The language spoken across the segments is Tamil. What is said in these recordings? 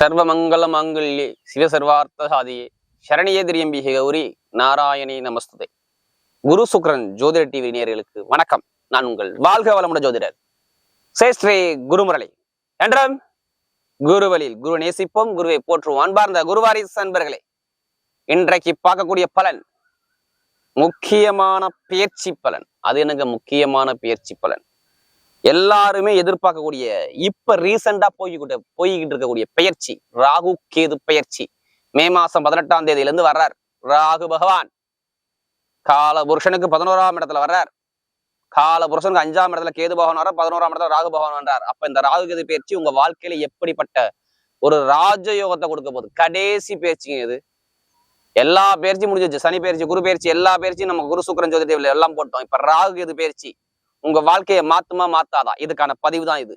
சர்வமங்கல மாங்கல்யே சிவசர்வார்த்த சாதியே சரணியே திரியம்பிகை கௌரி நாராயணி நமஸ்துதே. குரு சுக்ரன் ஜோதிட டிவி நேர்களுக்கு வணக்கம். நான் உங்கள் வாழ்க வளமுட ஜோதிடர் சேஸ்ரீ குருமுரளி. என்றும் குருவலில் குரு நேசிப்போம் குருவை போற்றுவோம் அன்பார்ந்த குருவாரிசு அன்பர்களே. இன்றைக்கு பார்க்கக்கூடிய பலன் முக்கியமான பயிற்சி பலன். அது எனக்கு முக்கியமான பயிற்சி பலன்? எல்லாருமே எதிர்பார்க்கக்கூடிய இப்ப ரீசெண்டா போய்கிட்டு போய்கிட்டு இருக்கக்கூடிய பெயர்ச்சி ராகு கேது பெயர்ச்சி. மே மாசம் பதினெட்டாம் தேதியில இருந்து வர்றார். ராகு பகவான். கால புருஷனுக்கு பதினோராம் இடத்துல வர்றார். கால புருஷனுக்கு அஞ்சாம் இடத்துல கேது பகவான் வர்றார் பதினோராம் இடத்துல ராகு பகவான் வர்றார். அப்ப இந்த ராகு கேது பயிற்சி உங்க வாழ்க்கையில எப்படிப்பட்ட ஒரு ராஜயோகத்தை கொடுக்க போகுது? கடைசி பயிற்சிங்க இது. எல்லா பயிற்சி முடிஞ்சிச்சு சனி பயிற்சி குரு பயிற்சி எல்லா பயிற்சியும் நம்ம குரு சுக்கரன் ஜோதி எல்லாம் போட்டோம். இப்ப ராகு கேது பயிற்சி உங்க வாழ்க்கையை மாத்துமா மாத்தாதா? இதுக்கான பதிவு தான் இது.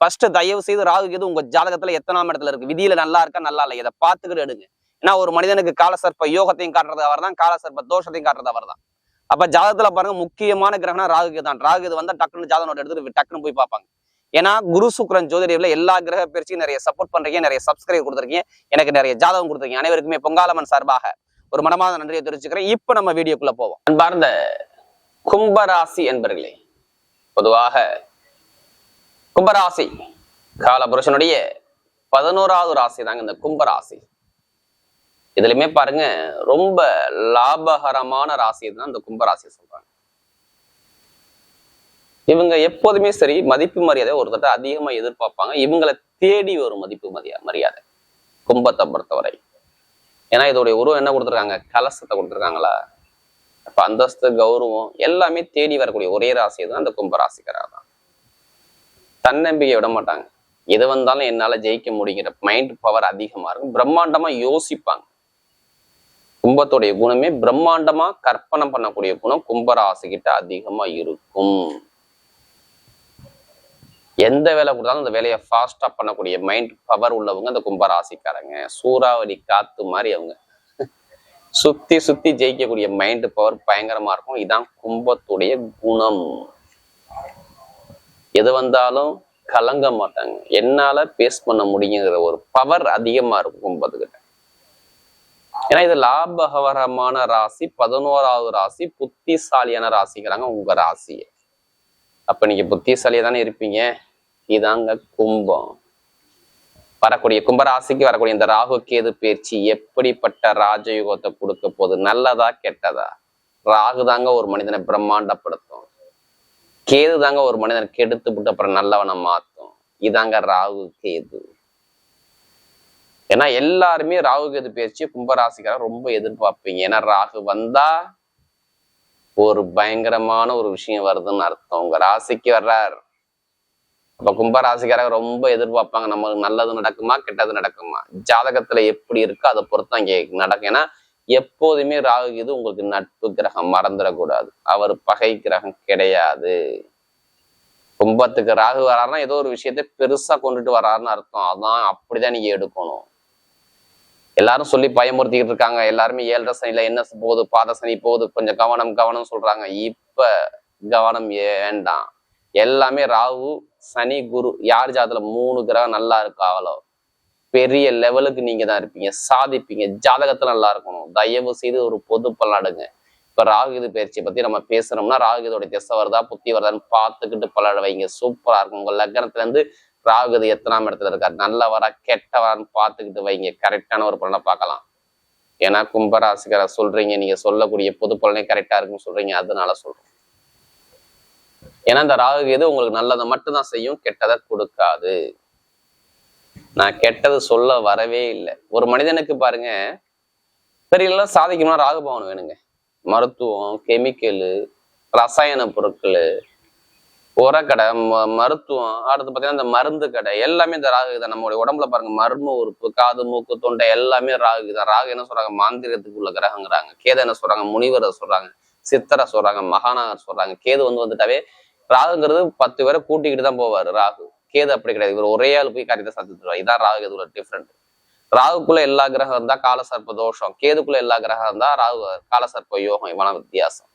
ஃபர்ஸ்ட் தயவு செய்து ராகு கேது உங்க ஜாதகத்துல எத்தனாம் இடத்துல இருக்கு? விதியில நல்லா இருக்கா நல்லா இல்லை இதை பார்த்துக்கிட்டு எடுங்க. ஏன்னா ஒரு மனிதனுக்கு காலசர்ப்ப யோகத்தையும் காட்டுறது அவர் தான் காலசர்ப்ப தோஷத்தையும் காட்டுறது அவர் தான் அப்ப ஜாதகத்துல பாருங்க முக்கியமான கிரகணம் ராகு கேது தான். ராகு கேது வந்தா டக்குன்னு ஜாதகம் எடுத்துட்டு டக்குன்னு போய் பார்ப்பாங்க. ஏன்னா குரு சுக்ரன் ஜோதிடர்ல எல்லா கிரக பயிற்சியும் நிறைய சப்போர்ட் பண்றீங்க நிறைய சப்ஸ்கிரைப் கொடுத்துருக்கீங்க. எனக்கு நிறைய ஜாதகம் கொடுத்துருக்கீங்க. அனைவருக்குமே பொங்காலமன் சார்பாக ஒரு மனமாத நன்றியை தெரிவிச்சுக்கிறேன். இப்ப நம்ம வீடியோக்குள்ள போவோம். அன்பார்ந்த கும்பராசி என்பர்களே பொதுவாக கும்பராசி காலபுருஷனுடைய பதினோராவது ராசி தாங்க இந்த கும்பராசி. இதுலயுமே பாருங்க ரொம்ப லாபகரமான ராசி தான் இந்த கும்பராசி சொல்றாங்க. இவங்க எப்போதுமே சரி மதிப்பு மரியாதை ஒருத்தட்ட அதிகமா எதிர்பார்ப்பாங்க. இவங்களை தேடி வரும் மதிப்பு மரியா மரியாதை கும்பத்தை பொறுத்தவரை. ஏன்னா இதோடைய உருவம் என்ன கொடுத்துருக்காங்க? கலசத்தை கொடுத்துருக்காங்களா? அப்ப அந்தஸ்து கௌரவம் எல்லாமே தேடி வரக்கூடிய ஒரே ராசி தான் அந்த கும்பராசிக்காரா தான் தன்னம்பிக்கை விட மாட்டாங்க. எது வந்தாலும் என்னால ஜெயிக்க முடிங்கிற மைண்ட் பவர் அதிகமா இருக்கும். பிரம்மாண்டமா யோசிப்பாங்க. கும்பத்துடைய குணமே பிரம்மாண்டமா கற்பனை பண்ணக்கூடிய குணம் கும்பராசி கிட்ட அதிகமா இருக்கும். எந்த வேலை கொடுத்தாலும் அந்த வேலையை ஃபாஸ்டா பண்ணக்கூடிய மைண்ட் பவர் உள்ளவங்க அந்த கும்பராசிக்காரங்க. சூறாவளி காத்து மாதிரி அவங்க. சுத்தி சுத்தி ஜெயிக்கக்கூடிய மைண்ட் பவர் பயங்கரமா இருக்கும். இதான் கும்பத்துடைய குணம். எது வந்தாலும் கலங்க மாட்டாங்க. என்னால பேஸ் பண்ண முடியுங்கிற ஒரு பவர் அதிகமா இருக்கும் கும்பத்துக்கிட்ட. ஏன்னா இது லாபகரமான ராசி பதினோராவது ராசி புத்திசாலியான ராசிங்கிறாங்க உங்க ராசியை. அப்ப நீங்க புத்திசாலியா தானே இருப்பீங்க? இதாங்க கும்பம். வரக்கூடிய கும்பராசிக்கு வரக்கூடிய இந்த ராகு கேது பயிற்சி எப்படிப்பட்ட ராஜயுகத்தை கொடுக்க போகுது? நல்லதா கெட்டதா? ராகு தாங்க ஒரு மனிதனை பிரம்மாண்டப்படுத்தும். கேது தாங்க ஒரு மனிதனை கெடுத்து விட்டு அப்புறம் நல்லவனை மாத்தும். இதாங்க ராகு கேது. ஏன்னா எல்லாருமே ராகு கேது பயிற்சியை கும்பராசிக்கார ரொம்ப எதிர்பார்ப்பீங்க. ஏன்னா ராகு வந்தா ஒரு பயங்கரமான ஒரு விஷயம் வருதுன்னு அர்த்தம். உங்க ராசிக்கு வர்றார். அப்போ கும்பராசிக்காரங்க ரொம்ப எதிர்பார்ப்பாங்க நம்மளுக்கு நல்லது நடக்குமா கெட்டது நடக்குமா? ஜாதகத்துல எப்படி இருக்கோ அதை பொறுத்து அங்கே நடக்கும். ஏன்னா எப்போதுமே ராகு இது உங்களுக்கு நட்பு கிரகம் மறந்துடக்கூடாது. அவர் பகை கிரகம் கிடையாது. கும்பத்துக்கு ராகு வராருன்னா ஏதோ ஒரு விஷயத்த பெருசா கொண்டுட்டு வராருன்னு அர்த்தம். அதான் அப்படிதான் நீங்க எடுக்கணும். எல்லாரும் சொல்லி பயமுறுத்திக்கிட்டு இருக்காங்க. எல்லாருமே ஏழரை சனியில என்ன போகுது பாத சனி போகுது கொஞ்சம் கவனம் கவனம் சொல்றாங்க. இப்ப கவனம் வேண்டாம் எல்லாமே ராகு சனி குரு யார் ஜாதத்துல மூணு கிரகம் நல்லா இருக்காங்களோ பெரிய லெவலுக்கு நீங்க தான் இருப்பீங்க. சாதிப்பீங்க. ஜாதகத்துல நல்லா இருக்கணும். தயவு செய்து ஒரு பொது பல்லாடுங்க இப்ப ராகுகிது பயிற்சியை பத்தி நம்ம பேசுறோம்னா ராகுகிதோட திசை வருதா புத்தி வருதான்னு பார்த்துக்கிட்டு பல்லாட வைங்க சூப்பரா இருக்கும். உங்க லக்னத்துல இருந்து ராகுகிது எத்தனாம் இடத்துல இருக்காரு? நல்லவரா கெட்டவரான்னு பார்த்துக்கிட்டு வைங்க. கரெக்டான ஒரு பலனை பார்க்கலாம். ஏன்னா கும்பராசிக்கார சொல்றீங்க. நீங்க சொல்லக்கூடிய பொது பலனே கரெக்டா இருக்குன்னு சொல்றீங்க. அதனால சொல்றோம். ஏன்னா இந்த ராகு கேது உங்களுக்கு நல்லதை மட்டும்தான் செய்யும் கெட்டதை கொடுக்காது. நான் கெட்டது சொல்ல வரவே இல்லை. ஒரு மனிதனுக்கு பாருங்க பெரிய சாதிக்கணும்னா ராகுபவன் வேணுங்க. மருத்துவம் கெமிக்கலு ரசாயன பொருட்கள் உரக்கடை ம மருத்துவம் அடுத்து பார்த்தீங்கன்னா இந்த மருந்து கடை எல்லாமே இந்த ராகு தான் நம்மளுடைய உடம்புல பாருங்க மர்ம உறுப்பு காது மூக்கு தொண்டை எல்லாமே ராகு தான் ராகு என்ன சொல்றாங்க? மாந்திரத்துக்கு உள்ள கிரகங்கிறாங்க. கேத என்ன சொல்றாங்க? முனிவரை சொல்றாங்க. சித்தரை சொல்றாங்க. மகாநாகர் சொல்றாங்க. கேது வந்து வந்துட்டாவே ராகுங்கிறது பத்து பேரை கூட்டிக்கிட்டு தான் போவாரு ராகு. கேது அப்படி கிடையாது. இவர் ஒரே ஆள் போய் காரியத்தை சந்திச்சுருவார் இதான் ராகு கேது டிஃப்ரெண்ட் ராகுக்குள்ள எல்லா கிரகம் இருந்தா காலசர்ப்ப தோஷம். கேதுக்குள்ள எல்லா கிரகம் இருந்தா ராகு காலசர்ப்ப யோகம் இவன வித்தியாசம்.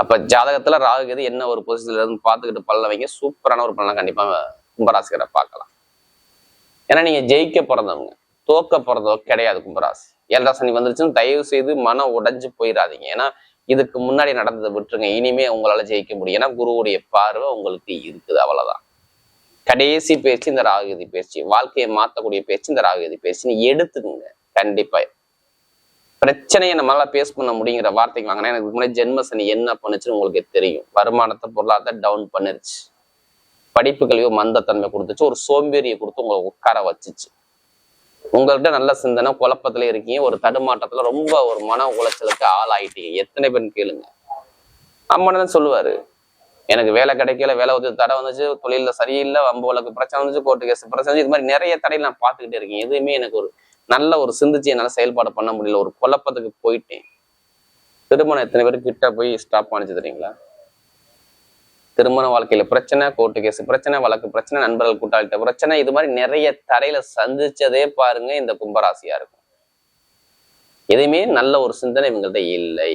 அப்ப ஜாதகத்துல ராகு கேது என்ன ஒரு பொசிஷன்ல இருந்து பார்த்துக்கிட்டு பல்ல வைங்க சூப்பரான ஒரு பலனை கண்டிப்பா கும்பராசிகரை பார்க்கலாம். ஏன்னா நீங்க ஜெயிக்க பிறந்தவங்க தோக்க பிறந்தவங்க கிடையாது கும்பராசி. ஏழரை சனி வந்துருச்சுன்னு தயவு செய்து மனம் உடைஞ்சு போயிடாதீங்க. ஏன்னா இதுக்கு முன்னாடி நடந்ததை விட்டுருங்க. இனிமே உங்களால ஜெயிக்க முடியும். ஏன்னா குருவுடைய பார்வை உங்களுக்கு இருக்குது. அவ்வளவுதான். கடைசி பேச்சு இந்த ராகுதி பேச்சு. வாழ்க்கையை மாற்றக்கூடிய பேச்சு இந்த ராகுதி பேச்சு. நீ எடுத்துக்கங்க. கண்டிப்பா. பிரச்சனையை நம்மளால பேஸ் பண்ண முடியுங்கிற வார்த்தைக்கு வாங்கினா எனக்கு முன்னாடி ஜென்ம சனி என்ன பண்ணுச்சுன்னு உங்களுக்கு தெரியும். வருமானத்தை பொருளாதாரத்தை டவுன் பண்ணிருச்சு. படிப்பு கல்வியோ மந்தத்தன்மை கொடுத்துச்சு. ஒரு சோம்பேறியை கொடுத்து உங்களை உட்கார வச்சுச்சு. உங்கள்கிட்ட நல்ல சிந்தனை குழப்பத்துல இருக்கீங்க ஒரு தடுமாற்றத்துல ரொம்ப ஒரு மன உளைச்சலுக்கு ஆளாயிட்டீங்க. எத்தனை பேர் கேளுங்க. அம்மன் சொல்லுவாரு? எனக்கு வேலை கிடைக்கல வேலை உதவி தடை வந்துச்சு தொழில சரியில்லை வம்பு வழக்கு பிரச்சனை வந்துச்சு கோர்ட்டு கேஸ் பிரச்சனை இது மாதிரி நிறைய தடையில் நான் பார்த்துக்கிட்டே இருக்கேன். எதுவுமே எனக்கு ஒரு நல்ல ஒரு சிந்திச்சு என்னால் செயல்பாடு பண்ண முடியல ஒரு குழப்பத்துக்கு போயிட்டேன். திருமணம் எத்தனை பேர் கிட்ட போய் ஸ்டாப் பண்ணிச்சு தெரியுங்களா? திருமண வாழ்க்கையில பிரச்சனை கோர்ட்டு கேஸ் பிரச்சனை வழக்கு பிரச்சனை நண்பர்கள் கூட்டாளிட்ட பிரச்சனை இது மாதிரி நிறைய தரையில சந்திச்சதே பாருங்க இந்த கும்பராசியா இருக்கும். எதையுமே நல்ல ஒரு சிந்தனை இவங்கள்ட்ட இல்லை.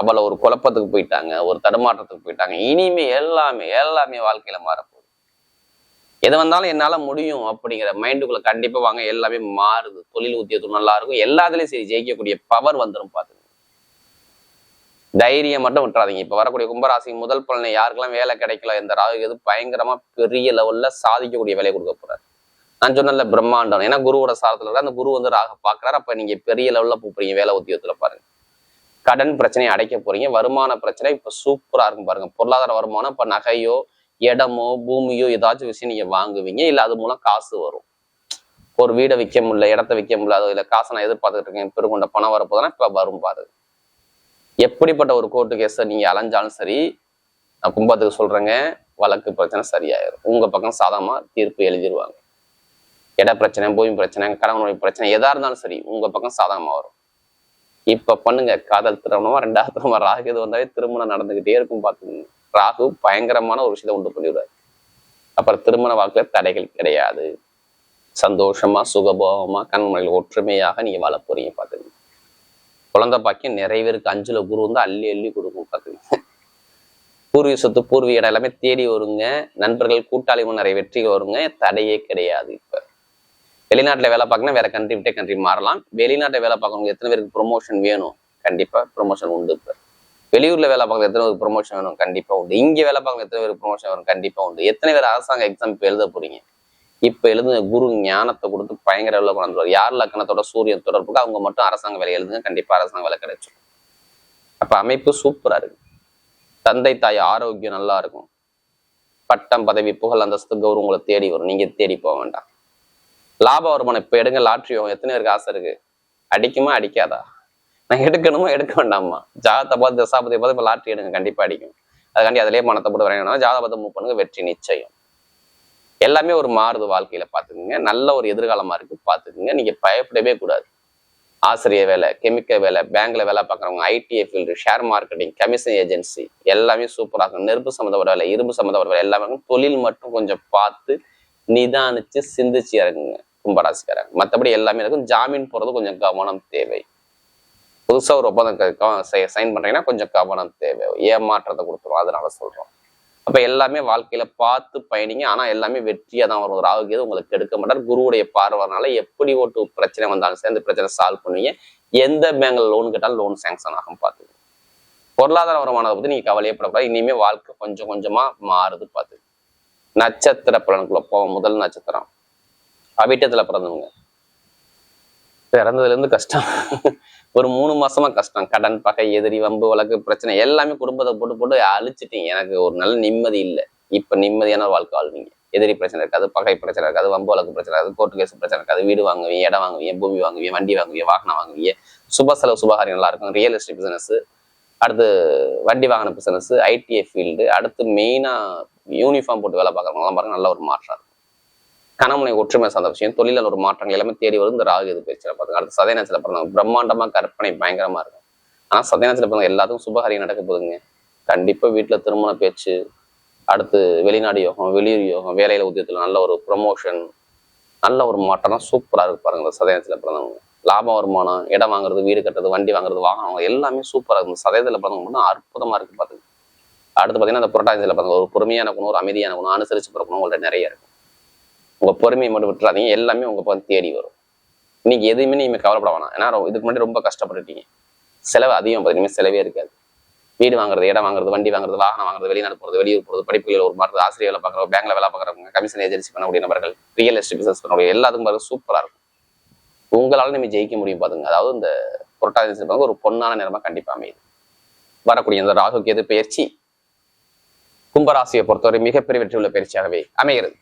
அவள ஒரு குழப்பத்துக்கு போயிட்டாங்க ஒரு தடுமாற்றத்துக்கு போயிட்டாங்க. இனிமே எல்லாமே எல்லாமே வாழ்க்கையில மாறப்போகுது. எது வந்தாலும் என்னால முடியும் அப்படிங்கிற மைண்டுக்குள்ள கண்டிப்பா வாங்க எல்லாமே மாறுது. தொழில் உத்தியோகம் நல்லா இருக்கும். எல்லாத்துலயும் சரி ஜெயிக்கக்கூடிய பவர் வந்துடும் பாத்துங்க தைரியம் மட்டும் விட்டுறாதீங்க. இப்ப வரக்கூடிய கும்பராசி முதல் பலனை யாருக்கெல்லாம் வேலை கிடைக்கல இந்த ராகு எது பயங்கரமா பெரிய லெவல்ல சாதிக்கக்கூடிய வேலையை கொடுக்க போறாரு. நான் சொன்னல பிரம்மாண்டம். ஏன்னா குருவோட சாரத்துல அந்த குரு வந்து ராக பாக்குறாரு அப்ப நீங்க பெரிய லெவல்ல போறீங்க வேலை உத்தியோகத்தில் பாருங்க. கடன் பிரச்சனையை அடைக்க போறீங்க வருமான பிரச்சனை இப்ப சூப்பரா இருக்கும் பாருங்க. பொருளாதார வருமானம் இப்ப நகையோ இடமோ பூமியோ ஏதாச்சும் விஷயம் நீங்க வாங்குவீங்க. இல்ல அது மூலம் காசு வரும். ஒரு வீடை விற்க முடியல இடத்த விற்க முடியல இல்லை காசை நான் எதிர்பார்த்துட்டு இருக்கேன் பெருங்கொண்ட பணம் வரப்போதுன்னா இப்ப வரும் பாரு எப்படிப்பட்ட ஒரு கோர்ட்டு கேஸை நீங்க அலைஞ்சாலும் சரி நான் கும்பத்துக்கு சொல்றேங்க வழக்கு பிரச்சனை சரியாயிரும். உங்க பக்கம் சாதமா தீர்ப்பு எழுதிருவாங்க. இட பிரச்சனை பூமி பிரச்சனை கடவுளுடைய பிரச்சனை எதா இருந்தாலும் சரி உங்க பக்கம் சாதகமாக வரும். இப்ப பண்ணுங்க காதல் திருமணமா ரெண்டாவது திருமணம் ராகு இது வந்தாவே திருமணம் நடந்துகிட்டே இருக்கும் பாத்துக்கோங்க. ராகு பயங்கரமான ஒரு விஷயத்தை உண்டு பண்ணிவிடுவார் அப்புறம் திருமண வாழ்க்கையில தடைகள் கிடையாது. சந்தோஷமா சுகபோகமாக கண்மணிகள் ஒற்றுமையாக நீங்க வாழ போறீங்க பாத்துக்கோங்க. குழந்தை பாக்கியம் நிறைய பேருக்கு அஞ்சுல குரு வந்து அள்ளி அள்ளி கொடுக்கும் பாத்துக்கோங்க பூர்வீக சொத்து பூர்வீக இடம் எல்லாமே தேடி வருங்க. நண்பர்கள் கூட்டாளிகள் நிறைய வெற்றிகள் வருங்க. தடையே கிடையாது இப்ப. வெளிநாட்டுல வேலை பார்க்கணும் வேற கண்ட்ரி விட்டே கண்ட்ரி மாறலாம். வெளிநாட்டில் வேலை பார்க்கணும் எத்தனை பேருக்கு ப்ரொமோஷன் வேணும்? கண்டிப்பா ப்ரொமோஷன் உண்டு இப்ப. வெளியூர்ல வேலை பார்க்கறது எத்தனை பேருக்கு ப்ரொமோஷன் வேணும்? கண்டிப்பா உண்டு. இங்க வேலை பார்க்கறது எத்தனை பேருக்கு ப்ரொமோஷன் வரும் கண்டிப்பா உண்டு. எத்தனை பேர் அரசாங்க எக்ஸாம் எழுத போறீங்க? இப்ப எழுதுங்க குரு ஞானத்தை கொடுத்து பயங்கர அளவில் கொண்டு வந்துருவார் யார் லக்கணத்தோட சூரியன் தொடர்புக்கு அவங்க மட்டும் அரசாங்க வேலை எழுதுங்க கண்டிப்பா அரசாங்க வேலை கிடைச்சிடும் அப்ப அமைப்பு சூப்பரா இருக்கு. தந்தை தாய் ஆரோக்கியம் நல்லா இருக்கும். பட்டம் பதவி புகழ் அந்தஸ்து கௌரவம் உங்களை தேடி வரும். நீங்க தேடி போக வேண்டாம். லாப வருமானம் இப்ப எடுங்க லாட்ரி எத்தனை பேருக்கு ஆசை இருக்கு? அடிக்குமா அடிக்காதா? நான் எடுக்கணுமா எடுக்க வேண்டாமா? ஜாதத்தை பார்த்து தசாபதியை பார்த்து இப்போ லாட்ரி எடுங்க கண்டிப்பா அடிக்கும். அதுக்காண்டி அதிலேயே மனத்தை போட்டு வரையணும் ஜாதகத்தை மூவ் பண்ணுங்க வெற்றி நிச்சயம். எல்லாமே ஒரு மாறுது வாழ்க்கையில பாத்துக்குங்க நல்ல ஒரு எதிர்காலமா இருக்கு பாத்துக்குங்க நீங்க பயப்படவே கூடாது. ஆசிரியர் வேலை கெமிக்கல் வேலை பேங்க்ல வேலை பார்க்குறவங்க ITI field share marketing commission agency எல்லாமே சூப்பராக இருக்கும். நெருப்பு சம்மந்தப்பட்ட வேலை இரும்பு சம்மந்தப்பட்ட வேலை எல்லாமே தொழில் மட்டும் கொஞ்சம் பார்த்து நிதானிச்சு சிந்திச்சு இறங்குங்க. கும்பராசிக்காரங்க மற்றபடி எல்லாமே இருக்கும். ஜாமீன் போறது கொஞ்சம் கவனம் தேவை. புதுசாக ஒரு ஒப்பந்தம் சைன் பண்ணுறீங்கன்னா கொஞ்சம் கவனம் தேவை. ஏமாற்றத்தை கொடுத்துரும். அதனால சொல்கிறோம் அப்ப எல்லாமே வாழ்க்கையில பார்த்து பயணிங்க. ஆனா எல்லாமே வெற்றியாக தான் வரும். ராகு கேது உங்களுக்கு எடுக்க மாட்டார். குருவுடைய பார்வைனால எப்படி ஒரு பிரச்சனை வந்தாலும் சரி அந்த பிரச்சனை சால்வ் பண்ணுவீங்க. எந்த பேங்க்ல லோன் கேட்டாலும் லோன் சேங்ஷன் ஆகும் பார்த்து. பொருளாதார வருமானத்தை பத்தி நீங்க கவலையப்படக்கூடாது இனிமே வாழ்க்கை கொஞ்சம் கொஞ்சமா மாறுது பார்த்து. நட்சத்திர பலனுக்குள்ள போவோம். முதல் நட்சத்திரம். அவிட்டத்துல பிறந்தவங்க. பிறந்ததுல இருந்து கஷ்டம். ஒரு மூணு மாசமா கஷ்டம். கடன் பகை எதிரி வம்பு வழக்கு பிரச்சனை எல்லாமே குடும்பத்தை போட்டு போட்டு அழிச்சிட்டீங்க. எனக்கு ஒரு நல்ல நிம்மதி இல்லை. இப்ப நிம்மதியான வாழ்க்கை வாழ்வீங்க எதிரி பிரச்சனை இருக்காது பகை பிரச்சனை இருக்காது வம்பு வழக்கு பிரச்சனை இருக்காது கோர்ட்டு கேஸ் பிரச்சனை இருக்காது வீடு வாங்குவீங்க இடம் வாங்குவீங்க பூமி வாங்குவீங்க வண்டி வாங்குவீங்க வாகனம் வாங்குவீங்க. சுப செலவு சுபகாரியம் நல்லா இருக்கும். ரியல் எஸ்டேட் பிசினஸ் அடுத்து வண்டி வாகன பிசினஸ் ஐடிஐ ஃபீல்டு அடுத்து மெயினா யூனிஃபார்ம் போட்டு வேலை பார்க்குறவங்களாம் பாருங்க நல்ல ஒரு மாற்றம் இருக்கும். கணமுனை ஒற்றுமை சார்ந்த விஷயம் தொழிலில் ஒரு மாற்றங்கள் எல்லாமே தேடி வரும் இந்த ராகு இது பேச்சு பார்த்துங்க அடுத்து சதய நேரத்தில் பிறந்தவங்க பிரம்மாண்டமாக கற்பனை பயங்கரமா இருக்கும். ஆனால் சதய நேரத்தில் பிறந்தவங்க எல்லாத்துக்கும் சுபகாரியம் நடக்க போகுதுங்க. கண்டிப்பா வீட்டுல திருமண பேச்சு அடுத்து வெளிநாடு யோகம் வெளியூர் யோகம் வேலையில உத்தியத்துல நல்ல ஒரு ப்ரொமோஷன் நல்ல ஒரு மாற்றம்லாம் சூப்பரா இருக்கு பாருங்க இந்த சதயத்தில் பிறந்தவங்க. லாபம் வருமானம் இடம் வாங்குறது வீடு கட்டுறது வண்டி வாங்குறது வாகனம் எல்லாமே சூப்பரா இருக்கும். இந்த சதயத்தில் பிறந்தவங்க மட்டும் அற்புதமா இருக்கு பாத்துங்க அடுத்து பார்த்தீங்கன்னா அந்த புரட்டாசியில் பிறந்தவங்க ஒரு பொறுமையான குணம் ஒரு அமைதியான குணம் அனுசரிச்சு பிறக்கணும் உங்கள்கிட்ட நிறைய இருக்கும் உங்க பொறுமையை மட்டும் விட்டுறாதீங்க. எல்லாமே உங்க பக்கம் தேடி வரும். இன்னைக்கு எதுவுமே நீங்கள் கவலைப்பட வேணாம். ஏன்னா இதுக்கு முன்னாடி ரொம்ப கஷ்டப்பட்டுட்டீங்க. செலவு அதிகம் பார்த்தீங்கன்னா செலவே இருக்காது. வீடு வாங்குறது இடம் வாங்குறது வண்டி வாங்குறது வாகனம் வாங்குறது வெளிநாடு போகிறது வெளியூர் போகிறது படிப்புகளில் ஒரு மாற்று ஆசிரியர் வேலை பார்க்குறவங்க பேங்க்ல வேலை பார்க்குறவங்க கமிஷன் ஏஜென்சி பண்ணக்கூடிய நபர்கள் ரியல் எஸ்டேட் பிசினஸ் பண்ணக்கூடிய எல்லாத்துக்கும் பாருங்க சூப்பராக இருக்கும். உங்களால நம்ம ஜெயிக்க முடியும் பாருங்க அதாவது இந்த புரட்டாதி பாருங்க ஒரு பொன்னான நேரமா கண்டிப்பா அமையுது. வரக்கூடிய இந்த ராகு கேது பயிற்சி கும்பராசியை பொறுத்தவரை மிகப்பெரிய வெற்றி உள்ள பயிற்சியாகவே அமைகிறது.